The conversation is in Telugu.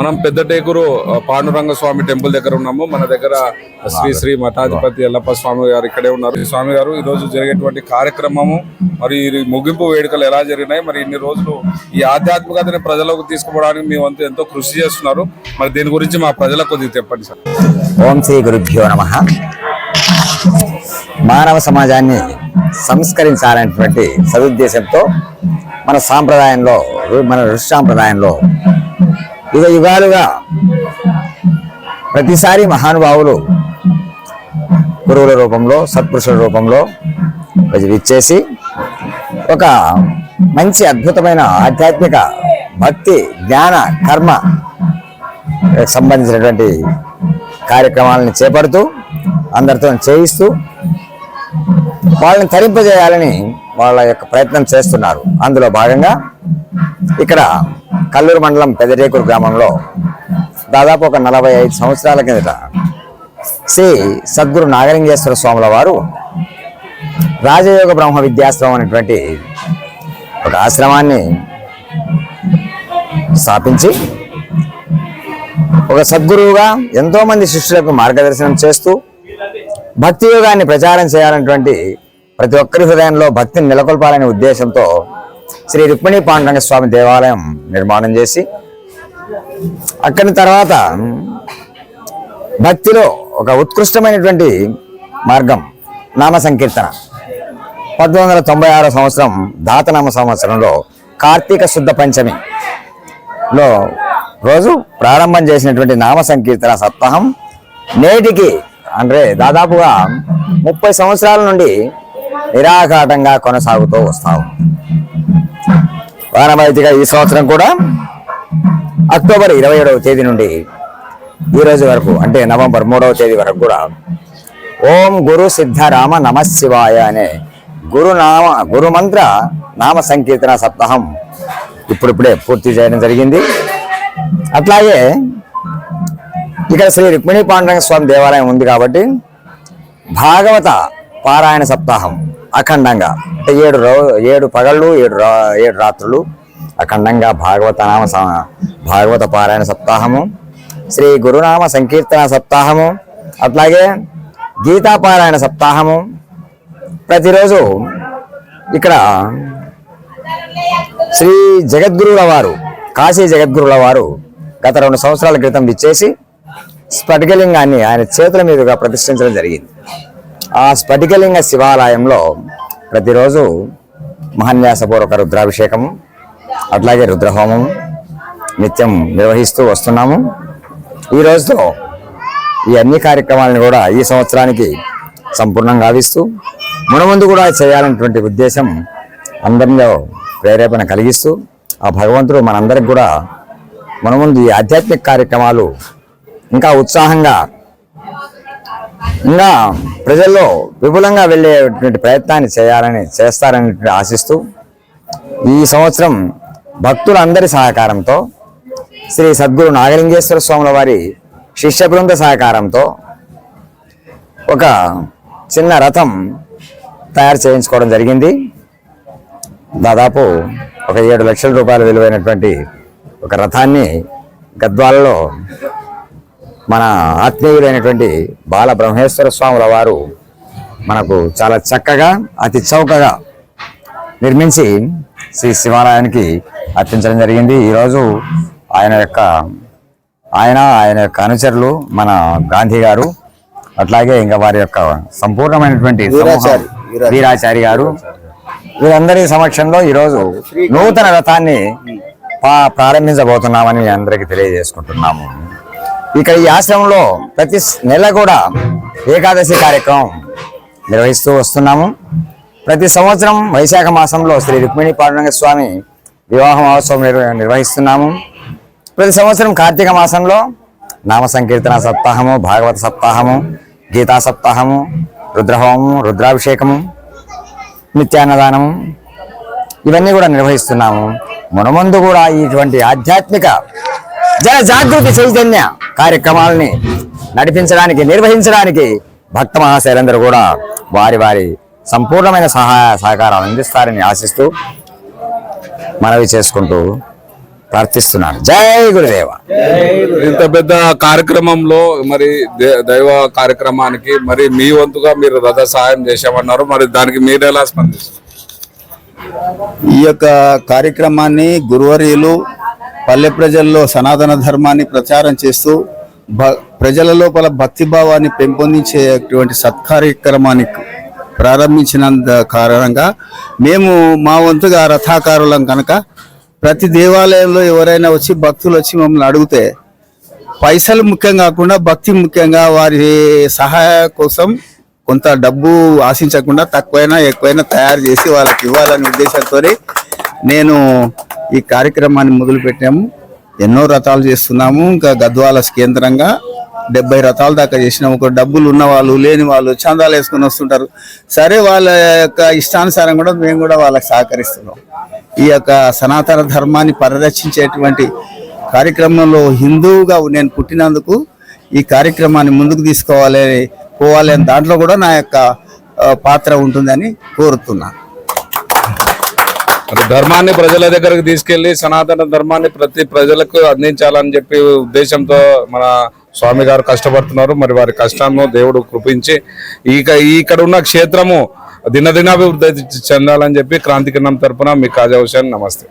మనం పెద్ద టేకూరు ఆ, పాండురంగ స్వామి టెంపుల్ దగ్గర ఉన్నాము. మన దగ్గర శ్రీ శ్రీ మఠాధిపతి ఎల్లప్ప స్వామి గారు ఇక్కడే ఉన్నారు. స్వామి గారు ఈ రోజు జరిగేటువంటి కార్యక్రమము మరి ముగింపు వేడుకలు ఎలా జరిగినాయి మరి ఇన్ని రోజులు ఈ ఆధ్యాత్మికతని ప్రజలకు తీసుకుపోవడానికి మీ వంతు ఎంతో కృషి చేస్తున్నారు. మరి దీని గురించి మా ప్రజలకు కొద్దిగా చెప్పండి సార్. ఓం శ్రీ గురుభ్యో నమ. మానవ సమాజాన్ని సంస్కరించాలనేటువంటి సదుద్దేశంతో మన సాంప్రదాయంలో మన ఋషి సాంప్రదాయంలో యుగ యుగాలుగా ప్రతిసారి మహానుభావులు గురువుల రూపంలో సత్పురుషుల రూపంలో విచ్చేసి ఒక మంచి అద్భుతమైన ఆధ్యాత్మిక భక్తి జ్ఞాన కర్మ సంబంధించినటువంటి కార్యక్రమాలను చేపడుతూ అందరితో చేయిస్తూ వాళ్ళని తరింపజేయాలని వాళ్ళ యొక్క ప్రయత్నం చేస్తున్నారు. అందులో భాగంగా ఇక్కడ కల్లూరు మండలం పెదరేకూరు గ్రామంలో దాదాపు ఒక నలభై ఐదు సంవత్సరాల కిందట శ్రీ సద్గురు నాగలింగేశ్వర స్వాముల వారు రాజయోగ బ్రహ్మ విద్యాశ్రమం అనేటువంటి ఒక ఆశ్రమాన్ని స్థాపించి ఒక సద్గురువుగా ఎంతో మంది శిష్యులకు మార్గదర్శనం చేస్తూ భక్తి యోగాన్ని ప్రచారం చేయాలన్నటువంటి ప్రతి ఒక్కరి హృదయంలో భక్తిని నెలకొల్పాలనే ఉద్దేశంతో శ్రీ రుక్మిణి పాండురంగ స్వామి దేవాలయం నిర్మాణం చేసి అక్కడి తర్వాత భక్తిలో ఒక ఉత్కృష్టమైనటువంటి మార్గం నామ సంకీర్తన. పంతొమ్మిది వందల తొంభై ఆరో సంవత్సరం దాతనామ సంవత్సరంలో కార్తీక శుద్ధ పంచమిలో రోజు ప్రారంభం చేసినటువంటి నామ సంకీర్తన సప్తాహం నేటికి అంటే దాదాపుగా ముప్పై సంవత్సరాల నుండి నిరాఘాటంగా కొనసాగుతూ వస్తాము వారమైతిగా ఈ సంవత్సరం కూడా అక్టోబర్ ఇరవై ఏడవ తేదీ నుండి ఈ రోజు వరకు అంటే నవంబర్ మూడవ తేదీ వరకు కూడా ఓం గురు సిద్ధరామ నమ శివాయ అనే గురునామ గురుమంత్ర నామ సంకీర్తన సప్తాహం ఇప్పుడిప్పుడే పూర్తి చేయడం జరిగింది. అట్లాగే ఇక్కడ శ్రీ రుక్మిణి పాండరంగ స్వామి దేవాలయం ఉంది కాబట్టి భాగవత పారాయణ సప్తాహం అఖండంగా. ఏడు ఏడు పగళ్ళు ఏడు రా ఏడు రాత్రులు. అఖండంగా భాగవత నామ స- భాగవత పారాయణ సప్తాహము. శ్రీ గురునామ సంకీర్తన సప్తాహము. అట్లాగే గీతా పారాయణ సప్తాహము. ప్రతిరోజు ఇక్కడ శ్రీ జగద్గురువుల వారు కాశీ జగద్గురుల వారు గత రెండు సంవత్సరాల క్రితం విచ్చేసి స్ఫటికలింగాన్ని ఆయన చేతుల మీదుగా ప్రతిష్ఠించడం జరిగింది. ఆ స్ఫటికలింగ శివాలయంలో ప్రతిరోజు మహాన్యాసపూర్వక రుద్రాభిషేకము అట్లాగే రుద్రహోమం నిత్యం నిర్వహిస్తూ వస్తున్నాము. ఈ రోజుతో ఈ అన్ని కార్యక్రమాలను కూడా ఈ సంవత్సరానికి సంపూర్ణంగా గావిస్తూ మునముందు కూడా చేయాలనేటువంటి ఉద్దేశం అందరిలో ప్రేరేపణ కలిగిస్తూ ఆ భగవంతుడు మనందరికి కూడా మునముందు ఈ ఆధ్యాత్మిక కార్యక్రమాలు ఇంకా ఉత్సాహంగా ఇంకా ప్రజల్లో విపులంగా వెళ్ళేటువంటి ప్రయత్నాన్ని చేయాలని చేస్తారని ఆశిస్తూ ఈ సంవత్సరం భక్తులందరి సహకారంతో శ్రీ సద్గురు నాగలింగేశ్వర స్వాముల వారి శిష్య బృంద సహకారంతో ఒక చిన్న రథం తయారు చేయించుకోవడం జరిగింది. దాదాపు ఒక ఏడు లక్షల రూపాయల విలువైనటువంటి ఒక రథాన్ని గద్వాలలో మన ఆత్మీయులైనటువంటి బాల బ్రహ్మేశ్వర స్వాముల వారు మనకు చాలా చక్కగా అతి చౌకగా నిర్మించి శ్రీ శివాలయానికి అర్పించడం జరిగింది. ఈరోజు ఆయన యొక్క ఆయన ఆయన యొక్క అనుచరులు మన గాంధీ గారు అట్లాగే ఇంకా వారి యొక్క సంపూర్ణమైనటువంటి వీరాచారి గారు. వీరందరి సమక్షంలో ఈరోజు నూతన రథాన్ని పా- ప్రారంభించబోతున్నామని అందరికీ తెలియజేసుకుంటున్నాము. ఇక్కడ ఈ ఆశ్రమంలో ప్రతి నెల కూడా ఏకాదశి కార్యక్రమం నిర్వహిస్తూ వస్తున్నాము. ప్రతి సంవత్సరం వైశాఖ మాసంలో శ్రీ రుక్మిణి పాండురంగ స్వామి వివాహ మహోత్సవం నిర్వహిస్తున్నాము. ప్రతి సంవత్సరం కార్తీక మాసంలో నామ సంకీర్తన సప్తాహము భాగవత సప్తాహము గీతా సప్తాహము రుద్రహోమము రుద్రాభిషేకము నిత్యాన్నదానము ఇవన్నీ కూడా నిర్వహిస్తున్నాము. మునమందు కూడా ఇటువంటి ఆధ్యాత్మిక జన జాగృతి చైతన్య కార్యక్రమాలని నడిపించడానికి నిర్వహించడానికి భక్త మహాశైలందరూ కూడా వారి వారి సంపూర్ణమైన సహాయ సహకారాలు అందిస్తారని ఆశిస్తూ మనవి చేసుకుంటూ ప్రార్థిస్తున్నాను. జై గురుదేవ. ఇంత పెద్ద కార్యక్రమంలో మరి దే- దైవ కార్యక్రమానికి మరి మీ వంతుగా మీరు రథ సహాయం చేశామన్నారు. మరి దానికి మీరు ఎలా స్పందిస్తారు ఈ యొక్క కార్యక్రమాన్ని గురువర్యులు పల్లె ప్రజల్లో సనాతన ధర్మాన్ని ప్రచారం చేస్తూ భ ప్రజల లోపల భక్తి భావాన్ని పెంపొందించేటువంటి సత్కార్యక్రమాన్ని ప్రారంభించినంత కారణంగా మేము మా వంతుగా రథాకారులం కనుక ప్రతి దేవాలయంలో ఎవరైనా వచ్చి భక్తులు వచ్చి మమ్మల్ని అడిగితే పైసలు ముఖ్యం కాకుండా భక్తి ముఖ్యంగా వారి సహాయ కోసం కొంత డబ్బు ఆశించకుండా తక్కువైనా ఎక్కువైనా తయారు చేసి వాళ్ళకి ఇవ్వాలనే ఉద్దేశంతో నేను ఈ కార్యక్రమాన్ని మొదలుపెట్టాము. ఎన్నో రథాలు చేస్తున్నాము. ఇంకా గద్వాల కేంద్రంగా డెబ్బై రథాల దాకా చేసినాము. ఒక డబ్బులు ఉన్న వాళ్ళు లేని వాళ్ళు చందాలు వేసుకొని వస్తుంటారు. సరే వాళ్ళ యొక్క ఇష్టానుసారం కూడా మేము కూడా వాళ్ళకి సహకరిస్తున్నాం. ఈ యొక్క సనాతన ధర్మాన్ని పరిరక్షించేటువంటి కార్యక్రమంలో హిందువుగా నేను పుట్టినందుకు ఈ కార్యక్రమాన్ని ముందుకు తీసుకోవాలి పోవాలి అని దాంట్లో కూడా నా యొక్క పాత్ర ఉంటుందని కోరుతున్నాను. ధర్మాన్ని ప్రజల దగ్గరకు తీసుకెళ్ళి సనాతన ధర్మాన్ని ప్రతి ప్రజలకు అందించాలని చెప్పి ఉద్దేశంతో మన స్వామి గారు కష్టపడుతున్నారు. మరి వారి కష్టాన్ని దేవుడు కృపించి ఇక ఇక్కడ ఉన్న క్షేత్రము దినదినాభివృద్ధి చెందాలని చెప్పి క్రాంతికిరణం తరపున మీ కాజా హుసేన్ నమస్తే.